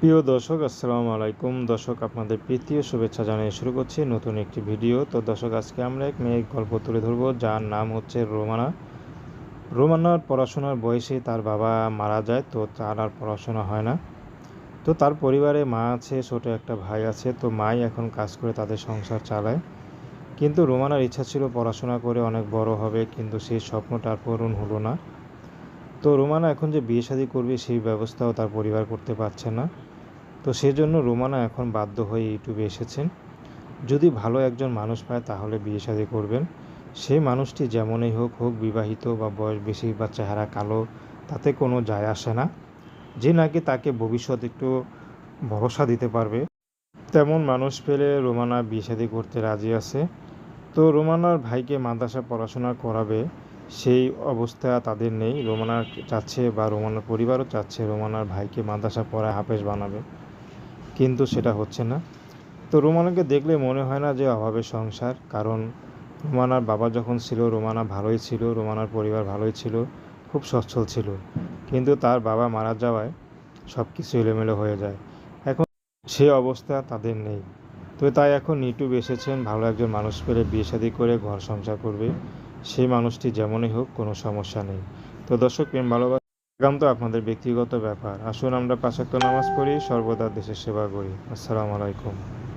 প্রিয় দর্শক, আসসালামু আলাইকুম। দর্শক, আপনাদের প্রীতীয় শুভেচ্ছা জানিয়ে শুরু করছি নতুন একটি ভিডিও। তো দর্শক, আজকে আমরা এক মেয়ের গল্প তুলে ধরবো, যার নাম হচ্ছে রোমানা। রোমানার পড়াশোনার বয়সে তার বাবা মারা যায়, তো তার আর পড়াশোনা হয় না। তো তার পরিবারে মা আছে, ছোট একটা ভাই আছে, তো মাই এখন কাজ করে তাদের সংসার চালায়। কিন্তু রোমানার ইচ্ছা ছিল পড়াশোনা করে অনেক বড় হবে, কিন্তু সেই স্বপ্নটা পূরণ হলো না। তো রোমানা এখন যে বিয়ে শাদী করবে সেই ব্যবস্থাও তার পরিবার করতে পারছে না। তো সেজন্য রোমানা এখন বাধ্য হয়ে ইউটিউবে এসেছেন। যদি ভালো একজন মানুষ পায় তাহলে বিয়ে শাদী করবেন। সেই মানুষটি যেমনই হোক হোক বিবাহিত বা বয়স বেশি বা চেহারা কালো, তাতে কোনো যায় আসে না। যে নাকি তাকে ভবিষ্যৎ একটু ভরসা দিতে পারবে, তেমন মানুষ পেলে রোমানা বিয়ে শাদী করতে রাজি আছে। তো রোমানার ভাইকে মাদ্রাসা পড়াশোনা করাবে সেই অবস্থা তাদের নেই। রোমানা চাচ্ছে বা রোমানার পরিবারও চাচ্ছে রোমানার ভাইকে মাদ্রাসা পড়ায় হাফেজ বানাবে। কিন্তু সেটা হচ্ছে না। তো রোমানাকে দেখলে মনে হয় না যে অভাবের সংসার। কারণ রোমানার বাবা যখন ছিল, রোমানা ভালোই ছিল, রোমানার পরিবার ভালোই ছিল, খুব সচ্ছল ছিল। কিন্তু তার বাবা মারা যাওয়ায় সব কিছু এলোমেলো হয়ে যায়। এখন সে অবস্থা তাদের নেই। তো তাই এখন ইউটিউব এসেছেন, ভালো একজন মানুষ পেলে বিয়ে শাদী করে, ঘর সংসার করবে। সেই মানুষটি যেমনই হোক, কোনো সমস্যা নেই। তো দর্শক, প্রেম, ভালোবাসা তো আপনাদের ব্যক্তিগত ব্যাপার। আসুন আমরা পাশাক্ত নামাজ পড়ি, সর্বদা দেশের সেবা করি। আসসালামু আলাইকুম।